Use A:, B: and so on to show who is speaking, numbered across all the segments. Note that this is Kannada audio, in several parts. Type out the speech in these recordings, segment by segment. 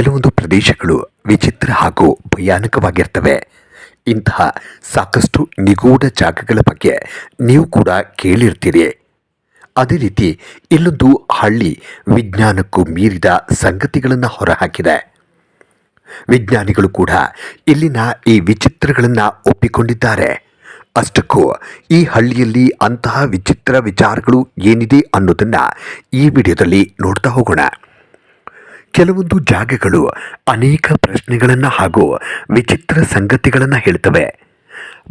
A: ಕೆಲವೊಂದು ಪ್ರದೇಶಗಳು ವಿಚಿತ್ರ ಹಾಗೂ ಭಯಾನಕವಾಗಿರ್ತವೆ. ಇಂತಹ ಸಾಕಷ್ಟು ನಿಗೂಢ ಜಾಗಗಳ ಬಗ್ಗೆ ನೀವು ಕೂಡ ಕೇಳಿರ್ತೀರಿ. ಅದೇ ರೀತಿ ಇಲ್ಲೊಂದು ಹಳ್ಳಿ ವಿಜ್ಞಾನಕ್ಕೂ ಮೀರಿದ ಸಂಗತಿಗಳನ್ನು ಹೊರಹಾಕಿದೆ. ವಿಜ್ಞಾನಿಗಳು ಕೂಡ ಇಲ್ಲಿನ ಈ ವಿಚಿತ್ರಗಳನ್ನು ಒಪ್ಪಿಕೊಂಡಿದ್ದಾರೆ. ಅಷ್ಟಕ್ಕೂ ಈ ಹಳ್ಳಿಯಲ್ಲಿ ಅಂತಹ ವಿಚಿತ್ರ ವಿಚಾರಗಳು ಏನಿದೆ ಅನ್ನೋದನ್ನು ಈ ವಿಡಿಯೋದಲ್ಲಿ ನೋಡ್ತಾ ಹೋಗೋಣ. ಕೆಲವೊಂದು ಜಾಗಗಳು ಅನೇಕ ಪ್ರಶ್ನೆಗಳನ್ನು ಹಾಗೂ ವಿಚಿತ್ರ ಸಂಗತಿಗಳನ್ನು ಹೇಳ್ತವೆ.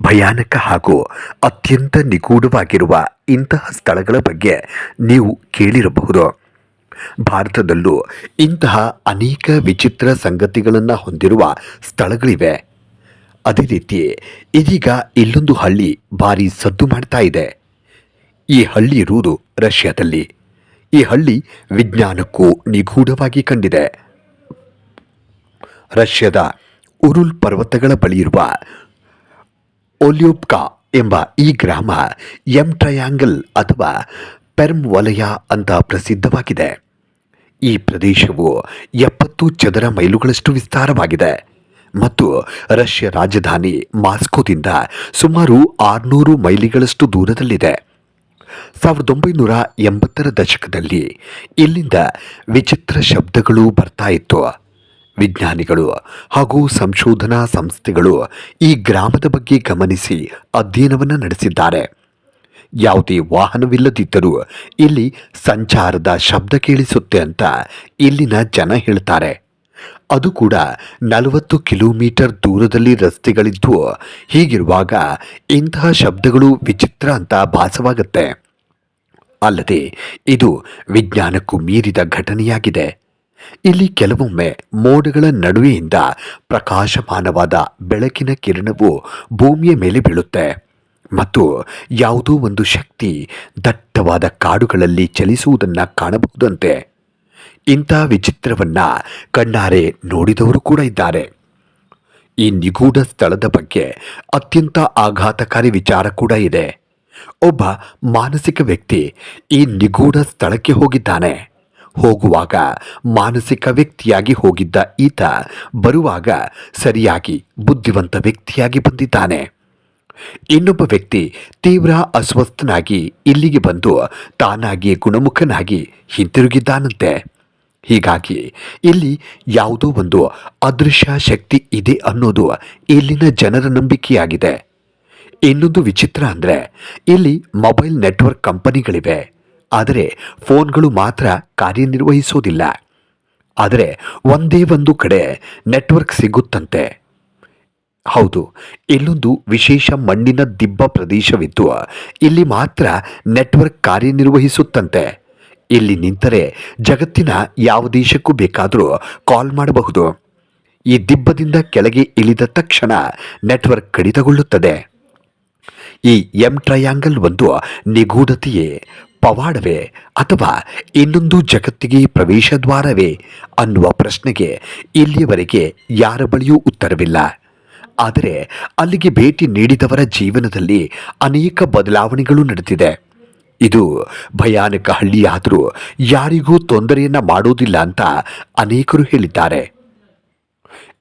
A: ಭಯಾನಕ ಹಾಗೂ ಅತ್ಯಂತ ನಿಗೂಢವಾಗಿರುವ ಇಂತಹ ಸ್ಥಳಗಳ ಬಗ್ಗೆ ನೀವು ಕೇಳಿರಬಹುದು. ಭಾರತದಲ್ಲೂ ಇಂತಹ ಅನೇಕ ವಿಚಿತ್ರ ಸಂಗತಿಗಳನ್ನು ಹೊಂದಿರುವ ಸ್ಥಳಗಳಿವೆ. ಅದೇ ರೀತಿ ಇದೀಗ ಇಲ್ಲೊಂದು ಹಳ್ಳಿ ಭಾರಿ ಸದ್ದು ಮಾಡ್ತಾ ಇದೆ. ಈ ಹಳ್ಳಿ ಇರುವುದು ರಷ್ಯಾದಲ್ಲಿ. ಈ ಹಳ್ಳಿ ವಿಜ್ಞಾನಕ್ಕೂ ನಿಗೂಢವಾಗಿ ಕಂಡಿದೆ. ರಷ್ಯಾದ ಉರುಲ್ ಪರ್ವತಗಳ ಬಳಿ ಇರುವ ಒಲ್ಯೋಪ್ಕಾ ಎಂಬ ಈ ಗ್ರಾಮ ಎಂ ಟ್ರಯಾಂಗಲ್ ಅಥವಾ ಪೆರ್ಮ್ ವಲಯ ಅಂತ ಪ್ರಸಿದ್ಧವಾಗಿದೆ. ಈ ಪ್ರದೇಶವು ಎಪ್ಪತ್ತು ಚದರ ಮೈಲುಗಳಷ್ಟು ವಿಸ್ತಾರವಾಗಿದೆ ಮತ್ತು ರಷ್ಯಾ ರಾಜಧಾನಿ ಮಾಸ್ಕೋದಿಂದ ಸುಮಾರು ಆರುನೂರು ಮೈಲಿಗಳಷ್ಟು ದೂರದಲ್ಲಿದೆ. ಸಾವಿರದ ಒಂಬೈನೂರ ಎಂಬತ್ತರ ದಶಕದಲ್ಲಿ ಇಲ್ಲಿಂದ ವಿಚಿತ್ರ ಶಬ್ದಗಳು ಬರ್ತಾ ಇತ್ತು. ವಿಜ್ಞಾನಿಗಳು ಹಾಗೂ ಸಂಶೋಧನಾ ಸಂಸ್ಥೆಗಳು ಈ ಗ್ರಾಮದ ಬಗ್ಗೆ ಗಮನಿಸಿ ಅಧ್ಯಯನವನ್ನು ನಡೆಸಿದ್ದಾರೆ. ಯಾವುದೇ ವಾಹನವಿಲ್ಲದಿದ್ದರೂ ಇಲ್ಲಿ ಸಂಚಾರದ ಶಬ್ದ ಕೇಳಿಸುತ್ತೆ ಅಂತ ಇಲ್ಲಿನ ಜನ ಹೇಳ್ತಾರೆ. ಅದು ಕೂಡ ನಲವತ್ತು ಕಿಲೋಮೀಟರ್ ದೂರದಲ್ಲಿ ರಸ್ತೆಗಳಿದ್ದು ಹೀಗಿರುವಾಗ ಇಂತಹ ಶಬ್ದಗಳು ವಿಚಿತ್ರ ಅಂತ ಭಾಸವಾಗುತ್ತೆ. ಅಲ್ಲದೆ ಇದು ವಿಜ್ಞಾನಕ್ಕೂ ಮೀರಿದ ಘಟನೆಯಾಗಿದೆ. ಇಲ್ಲಿ ಕೆಲವೊಮ್ಮೆ ಮೋಡಗಳ ನಡುವೆಯಿಂದ ಪ್ರಕಾಶಮಾನವಾದ ಬೆಳಕಿನ ಕಿರಣವು ಭೂಮಿಯ ಮೇಲೆ ಬೀಳುತ್ತೆ ಮತ್ತು ಯಾವುದೋ ಒಂದು ಶಕ್ತಿ ದಟ್ಟವಾದ ಕಾಡುಗಳಲ್ಲಿ ಚಲಿಸುವುದನ್ನು ಕಾಣಬಹುದಂತೆ. ಇಂಥ ವಿಚಿತ್ರವನ್ನು ಕಣ್ಣಾರೆ ನೋಡಿದವರು ಕೂಡ ಇದ್ದಾರೆ. ಈ ನಿಗೂಢ ಸ್ಥಳದ ಬಗ್ಗೆ ಅತ್ಯಂತ ಆಘಾತಕಾರಿ ವಿಚಾರ ಕೂಡ ಇದೆ. ಒಬ್ಬ ಮಾನಸಿಕ ವ್ಯಕ್ತಿ ಈ ನಿಗೂಢ ಸ್ಥಳಕ್ಕೆ ಹೋಗಿದ್ದಾನೆ. ಹೋಗುವಾಗ ಮಾನಸಿಕ ವ್ಯಕ್ತಿಯಾಗಿ ಹೋಗಿದ್ದ ಈತ ಬರುವಾಗ ಸರಿಯಾಗಿ ಬುದ್ಧಿವಂತ ವ್ಯಕ್ತಿಯಾಗಿ ಬಂದಿದ್ದಾನೆ. ಇನ್ನೊಬ್ಬ ವ್ಯಕ್ತಿ ತೀವ್ರ ಅಸ್ವಸ್ಥನಾಗಿ ಇಲ್ಲಿಗೆ ಬಂದು ತಾನಾಗಿ ಗುಣಮುಖನಾಗಿ ಹಿಂತಿರುಗಿದ್ದಾನಂತೆ. ಹೀಗಾಗಿ ಇಲ್ಲಿ ಯಾವುದೋ ಒಂದು ಅದೃಶ್ಯ ಶಕ್ತಿ ಇದೆ ಅನ್ನೋದು ಇಲ್ಲಿನ ಜನರ ನಂಬಿಕೆಯಾಗಿದೆ. ಇನ್ನೊಂದು ವಿಚಿತ್ರ ಅಂದರೆ ಇಲ್ಲಿ ಮೊಬೈಲ್ ನೆಟ್ವರ್ಕ್ ಕಂಪನಿಗಳಿವೆ. ಆದರೆ ಫೋನ್ಗಳು ಮಾತ್ರ ಕಾರ್ಯನಿರ್ವಹಿಸೋದಿಲ್ಲ. ಆದರೆ ಒಂದೇ ಒಂದು ಕಡೆ ನೆಟ್ವರ್ಕ್ ಸಿಗುತ್ತಂತೆ. ಹೌದು, ಇಲ್ಲೊಂದು ವಿಶೇಷ ಮಣ್ಣಿನ ದಿಬ್ಬ ಪ್ರದೇಶವಿದ್ದು, ಇಲ್ಲಿ ಮಾತ್ರ ನೆಟ್ವರ್ಕ್ ಕಾರ್ಯನಿರ್ವಹಿಸುತ್ತಂತೆ. ಇಲ್ಲಿ ನಿಂತರೆ ಜಗತ್ತಿನ ಯಾವ ದೇಶಕ್ಕೂ ಬೇಕಾದರೂ ಕಾಲ್ ಮಾಡಬಹುದು. ಈ ದಿಬ್ಬದಿಂದ ಕೆಳಗೆ ಇಳಿದ ತಕ್ಷಣ ನೆಟ್ವರ್ಕ್ ಕಡಿತಗೊಳ್ಳುತ್ತದೆ. ಈ ಎಂ ಟ್ರಯಾಂಗಲ್ ಒಂದು ನಿಗೂಢತೆಯೇ, ಪವಾಡವೇ ಅಥವಾ ಇನ್ನೊಂದು ಜಗತ್ತಿಗೆ ಪ್ರವೇಶ ದ್ವಾರವೇ ಅನ್ನುವ ಪ್ರಶ್ನೆಗೆ ಇಲ್ಲಿಯವರೆಗೆ ಯಾರ ಬಳಿಯೂ ಉತ್ತರವಿಲ್ಲ. ಆದರೆ ಅಲ್ಲಿಗೆ ಭೇಟಿ ನೀಡಿದವರ ಜೀವನದಲ್ಲಿ ಅನೇಕ ಬದಲಾವಣೆಗಳು ನಡೆದಿದೆ. ಇದು ಭಯಾನಕ ಹಳ್ಳಿಯಾದರೂ ಯಾರಿಗೂ ತೊಂದರೆಯನ್ನ ಮಾಡೋದಿಲ್ಲ ಅಂತ ಅನೇಕರು ಹೇಳಿದ್ದಾರೆ.